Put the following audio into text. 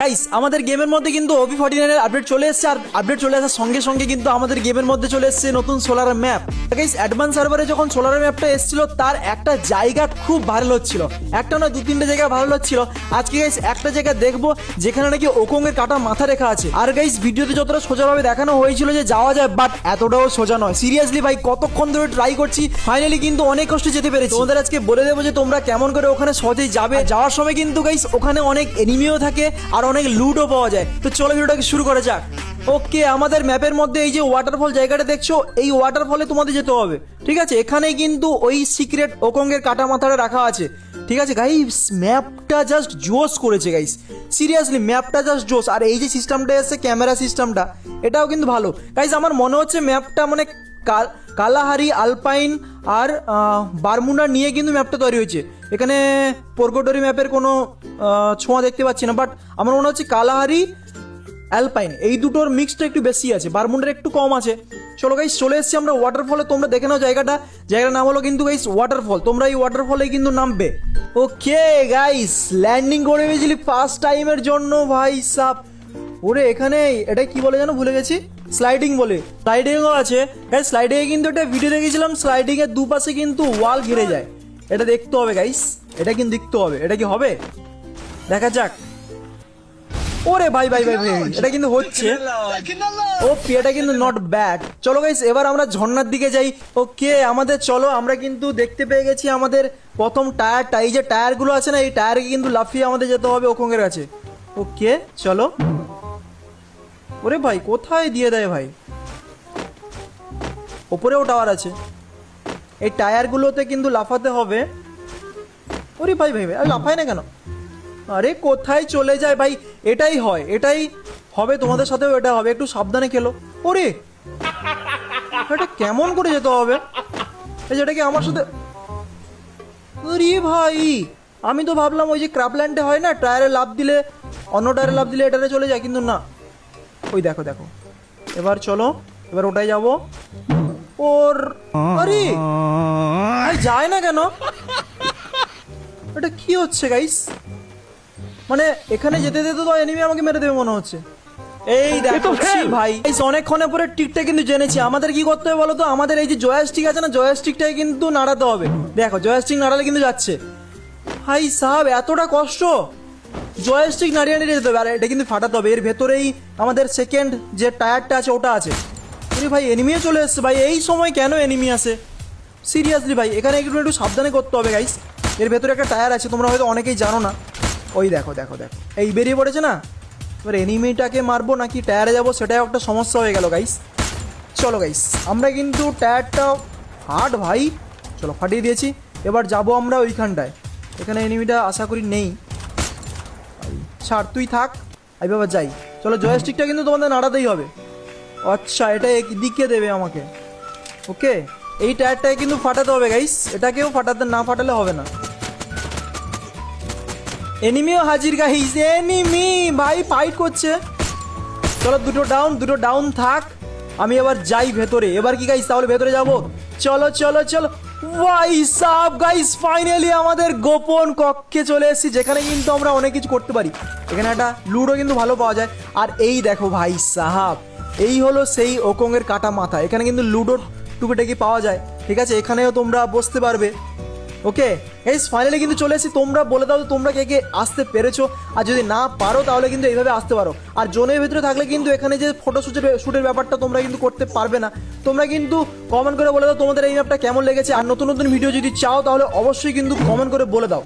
Guys আমাদের গেমের মধ্যে কিন্তু ওপি ফর্টি নাইনের আপডেট চলে এসেছে, আর আপডেট চলে আসার সঙ্গে সঙ্গে কিন্তু আমাদের গেমের মধ্যে চলে এসেছে নতুন সোলার ম্যাপ গাইস অ্যাডভান্স সার্ভারে যখন সোলার ম্যাপটা এসেছিল, তার একটা জায়গা খুব ভাইরাল হচ্ছিল। একটা না দু তিনটে জায়গা ভাইরাল হচ্ছিল। আজকে গাইস একটা জায়গা দেখব, যেখানে নাকি ওকঙ্গের কাটা মাথা রেখা আছে। আর গাইস ভিডিওতে যতটা সোজাভাবে দেখানো হয়েছিল যে যাওয়া যায় বাট এতটাও সোজা নয়। সিরিয়াসলি ভাই, কতক্ষণ ধরে ট্রাই করছি ফাইনালি কিন্তু অনেক কষ্টে যেতে পেরেছি। তোমাদের আজকে বলে দেবো যে তোমরা কেমন করে ওখানে সহজেই যাবে। যাওয়ার সময় কিন্তু গাইস ওখানে অনেক এনিমিও থাকে, আর অনেক লুটও পাওয়া যায়। তো চলো ভিডিওটাকে শুরু করা যাক। ওকে, আমাদের ম্যাপের মধ্যে এই যে ওয়াটারফল জায়গাটা দেখছ, এই ওয়াটারফলে তোমাদের যেতে হবে। ঠিক আছে? এখানে কিন্তু ওই সিক্রেট ওকঙ্গের কাটা মাথাটা রাখা আছে। ঠিক আছে? গাইস ম্যাপটা জাস্ট জোস করেছে গাইস সিরিয়াসলি ম্যাপটা জাস্ট জোস আর এই যে সিস্টেমটা এসেছে ক্যামেরা সিস্টেমটা এটাও কিন্তু ভালো। গাইস আমার মনে হচ্ছে ম্যাপটা মানে কালাহারি আলপাইন আর আহ, বারমুন্ডা নিয়ে কিন্তু ম্যাপটা তৈরি হয়েছে। এখানে পোর্গোটরি ম্যাপের কোনো ছোঁয়া দেখতে পাচ্ছি না বাট আমার মনে হচ্ছে কালাহারি অ্যালপাইন এই দুটোর মিক্সটা একটু বেশি আছে বারমুন্ডার একটু কম আছে। চলো গাইস চলে এসেছি আমরা ওয়াটারফলে তোমরা দেখে নাও জায়গাটা। জায়গাটার নাম হলো কিন্তু গাইস ওয়াটারফল তোমরা এই ওয়াটারফলে কিন্তু নামবে। ওকে গাইস ল্যান্ডিং করে গেছিলি ফার্স্ট টাইমের জন্য ভাই সাপ ওরে এখানে এটা কি বলে জানো ভুলে গেছি। স্লাইডিং বলে। স্লাইডিংও আছে। গাইস স্লাইডিং এ কিন্তু একটা ভিডিও দেখেছিলাম স্লাইডিং এর দুপাশে কিন্তু ওয়াল ঘিরে যায়। এটা দেখতে হবে গাইস এটা কিন্তু দেখতে হবে। এটা কি হবে? দেখা যাক। ওরে ভাই ভাই ভাই ভাই, এটা কিন্তু হচ্ছে। ও, এটা কিন্তু নট ব্যাড চলো গাইস এবার আমরা ঝর্ণার দিকে যাই। ওকে আমাদের চলো, আমরা কিন্তু দেখতে পেয়ে গেছি আমাদের প্রথম টায়ারটা এই যে টায়ারগুলো আছে না, এই টায়ারে কিন্তু লাফিয়ে আমাদের যেতে হবে ওকঙ্গের কাছে। ওকে চলো। ওরে ভাই, কোথায় দিয়ে দেয় ভাই? ওপরেও টাওয়ার আছে। এই টায়ারগুলোতে কিন্তু লাফাতে হবে। ওরে ভাই ভাই ভাই লাফায় না কেন? আরে কোথায় চলে যায় ভাই? এটাই হয়, এটাই হবে, তোমাদের সাথেও এটা হবে। একটু সাবধানে খেলো। ওরে! এটা কেমন করে যেতে হবে? এই যেটা কি আমার সাথে? আরে ভাই, আমি তো ভাবলাম ওই যে ক্রাপল্যান্ডে হয় না টায়ারে লাভ দিলে, অন্য টায়ারে লাভ দিলে এটাতে চলে যায়, কিন্তু না। ওই দেখো দেখো। এবার চলো এবার ওটাই যাব। ওর আরে! যায় না কেন? এটা কি হচ্ছে গাইস মানে এখানে যেতে যেতে তো এনিমি আমাকে মেরে দেবে মনে হচ্ছে। এই দেখো ভাই। এই অনেকক্ষণে পরে টিকটা কিন্তু জেনেছি। আমাদের কি করতে হবে বলো তো? আমাদের এই যে জয়াস্টিক আছে না জয়াস্টিকটাই কিন্তু নাড়াতে হবে। দেখো জয়াস্টিক নাড়ালে কিন্তু যাচ্ছে। ভাই সাহেব এতটা কষ্ট! জয়াস্টিক নাড়িয়ে নাড়িয়ে যেতে আর এটা কিন্তু ফাটাতে হবে। এর ভেতরেই আমাদের সেকেন্ড যে টায়ারটা আছে, ওটা আছে। আরে ভাই এনিমিও চলে এসছে ভাই, এই সময় কেন এনিমি আসে? সিরিয়াসলি ভাই, এখানে একটু একটু সাবধানে করতে হবে গাইস এর ভেতরে একটা টায়ার আছে, তোমরা হয়তো অনেকেই জানো না। ওই দেখো দেখো দেখো। এই বেরিয়ে পড়েছে না? এবার এনিমিটাকে মারবো নাকি টায়ারে যাব, সেটাও একটা সমস্যা হয়ে গেল গাইস চলো গাইস আমরা কিন্তু টায়ারটা হার্ড ভাই। চলো ফাটিয়ে দিয়েছি। এবার যাব আমরা ওইখানটায়। এখানে এনিমিটা আশা করি নেই। ছাড়, তুই থাক। আমি বাবা, যাই। চলো জয়স্টিকটা কিন্তু তোমাদের নাড়াতেই হবে। আচ্ছা এটা দিকে দেবে আমাকে। ওকে? এই টায়ারটাকে কিন্তু ফাটাতে হবে গাইস এটাকেও ফাটাতে, না ফাটালে হবে না। এনিমিও হাজির গাইস এনিমি ভাই ফাইট করছে। চলো, দুটো ডাউন দুটো ডাউন থাক। আমি এবার যাই ভেতরে। এবার কি গাইস তাহলে ভেতরে যাব। চলো চলো চলো। ভাই সাব গাইস ফাইনালি আমাদের গোপন কক্ষে চলে এসেছি, যেখানে কিন্তু আমরা অনেক কিছু করতে পারি। এখানে একটা লুডো কিন্তু ভালো পাওয়া যায়। আর এই দেখো ভাই, সাহাব, এই হলো সেই ওকঙ্গের কাটা মাথা। এখানে কিন্তু লুডোর টুকিটাকি পাওয়া যায়। ঠিক আছে, এখানেও তোমরা বসতে পারবে। ওকে এই ফাইনালি কিন্তু চলে এসেছি। তোমরা বলে দাও তোমরা কে কে আসতে পেরেছ। আর যদি না পারো, তাহলে কিন্তু এইভাবে আসতে পারো। আর জোনের ভিতরে থাকলে কিন্তু এখানে যে ফটো শ্যুটের ব্যাপারটা তোমরা কিন্তু করতে পারবে না। তোমরা কিন্তু কমেন্ট করে বলে দাও তোমাদের এই ম্যাপটা কেমন লেগেছে। আর নতুন নতুন ভিডিও যদি চাও, তাহলে অবশ্যই কিন্তু কমেন্ট করে বলে দাও।